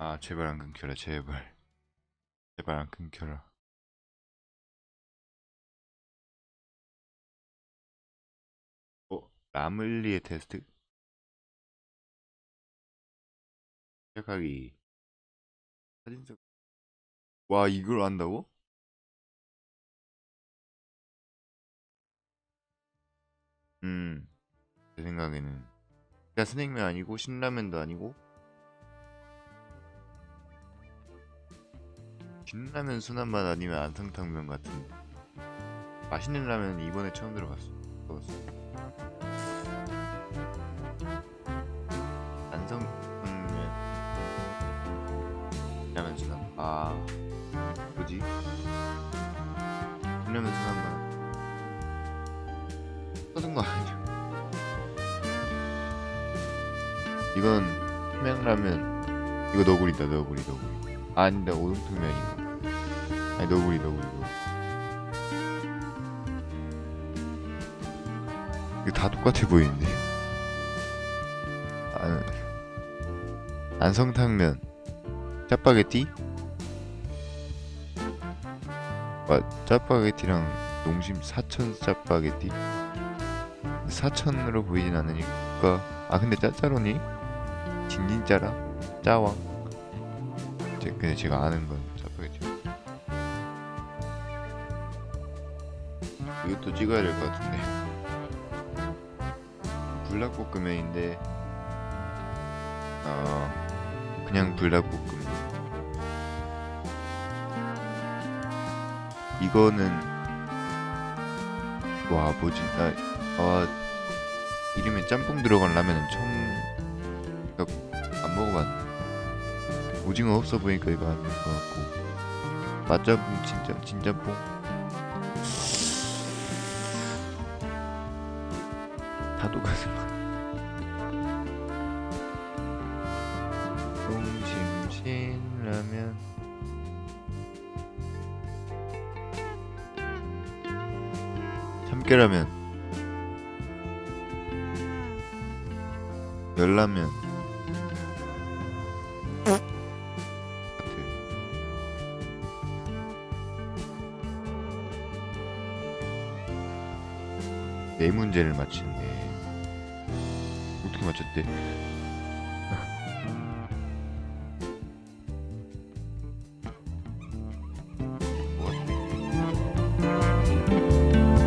아 제발 안 끊겨라 제발 제발 안 끊겨라 어? 라물리의 테스트? 시작하기 사진 속... 와 이걸 안다고? 음, 제 생각에는 그냥 스낵면 아니고 신라면도 아니고 신라면 순한 맛 아니면 안성탕면 같은 맛있는 라면 이번에 처음 들어봤어. 먹었어. 안성탕면 라면 순한 아 뭐지? 신라면 순한 맛 터진 거 아니야? 이건 삼양라면 이거 너구리다 너구리 너구리 아, 아니다 오동통면인가 아니 너구리 너구리 이거 다 똑같아 보이는데. 안, 안성탕면. 짜파게티? 와 짜파게티랑 농심 사천 짜파게티? 사천으로 보이진 않으니까. 아 근데 짜짜로니? 진진짜라? 짜왕 제, 근데 제가 아는 건 짜파게티 이것도 찍어야 될 것 같은데. 불닭볶음면인데 어 그냥 불닭볶음면 이거는 와 뭐지? 나 아, 이름에 짬뽕 들어간 라면은 처음 그러니까 안 먹어봤는데 오징어 없어 보니까 이거 안 될 것 같고. 맛짬뽕 진짜 진짬뽕? 다 똑같은 것 동심신 라면. 참깨라면. 열라면 네 문제를 맞히네 어떻게 맞췄대